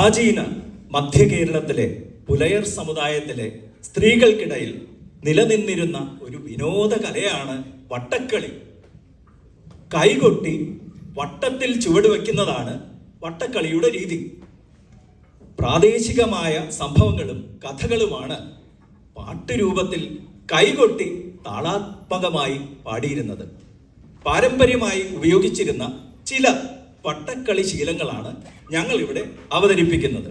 പ്രാചീന മധ്യ കേരളത്തിലെ പുലയർ സമുദായത്തിലെ സ്ത്രീകൾക്കിടയിൽ നിലനിന്നിരുന്ന ഒരു വിനോദ കലയാണ് വട്ടക്കളി. കൈകൊട്ടി വട്ടത്തിൽ ചുവട് വയ്ക്കുന്നതാണ് വട്ടക്കളിയുടെ രീതി. പ്രാദേശികമായ സംഭവങ്ങളും കഥകളുമാണ് പാട്ടുരൂപത്തിൽ കൈകൊട്ടി താളാത്മകമായി പാടിയിരുന്നത്. പാരമ്പര്യമായി ഉപയോഗിച്ചിരുന്ന ചില വട്ടക്കളി ശീലങ്ങളാണ് ഞങ്ങൾ ഇവിടെ അവതരിപ്പിക്കുന്നത്.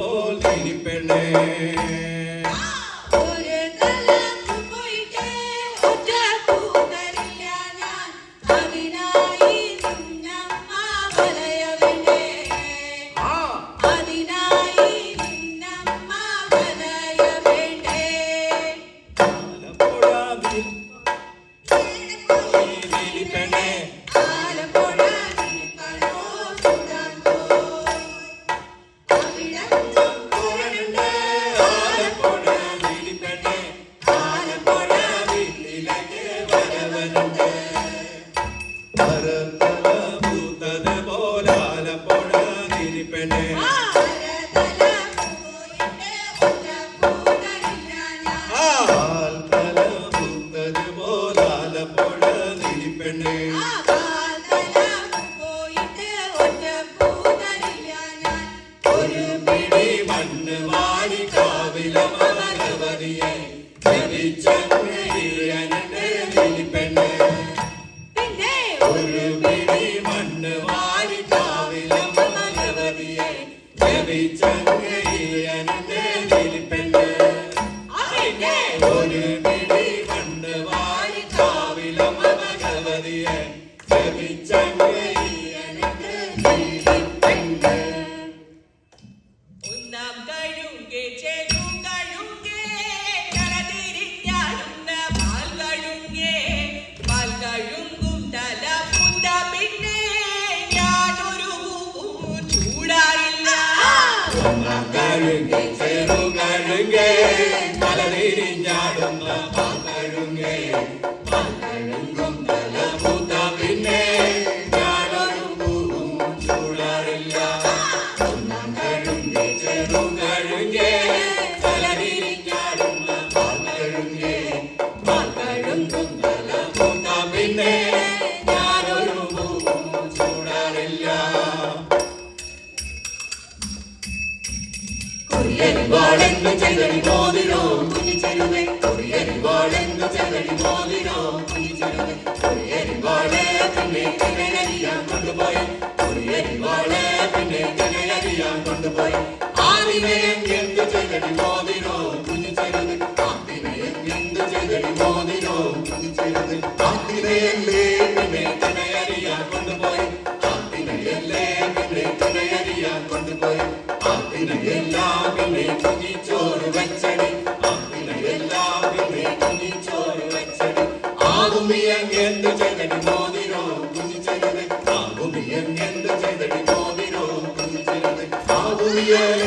போல் இருப்பேனே Hallelujah. കുഞ്ഞെരുമ്പോലിനോ കുഞ്ഞിച്ചെടുത്ത് കുഞ്ഞെരുമ്പോളെ പിന്നെ കിണയറിയാൻ കൊണ്ടുപോയി കുഞ്ഞെരുമ്പോളെ പിന്നെ കിണയറിയാൻ കൊണ്ടുപോയി ആദിനയം എന്ത് ചെയ്തടി മോദിനോ? കുഞ്ഞിച്ചെടുത്ത് ആദിനയം എന്ത് ചെയ്തടി മോദിനോ? കുഞ്ഞിച്ചെടുത്ത് ആദിനയല്ലേ പിന്നെ yeah.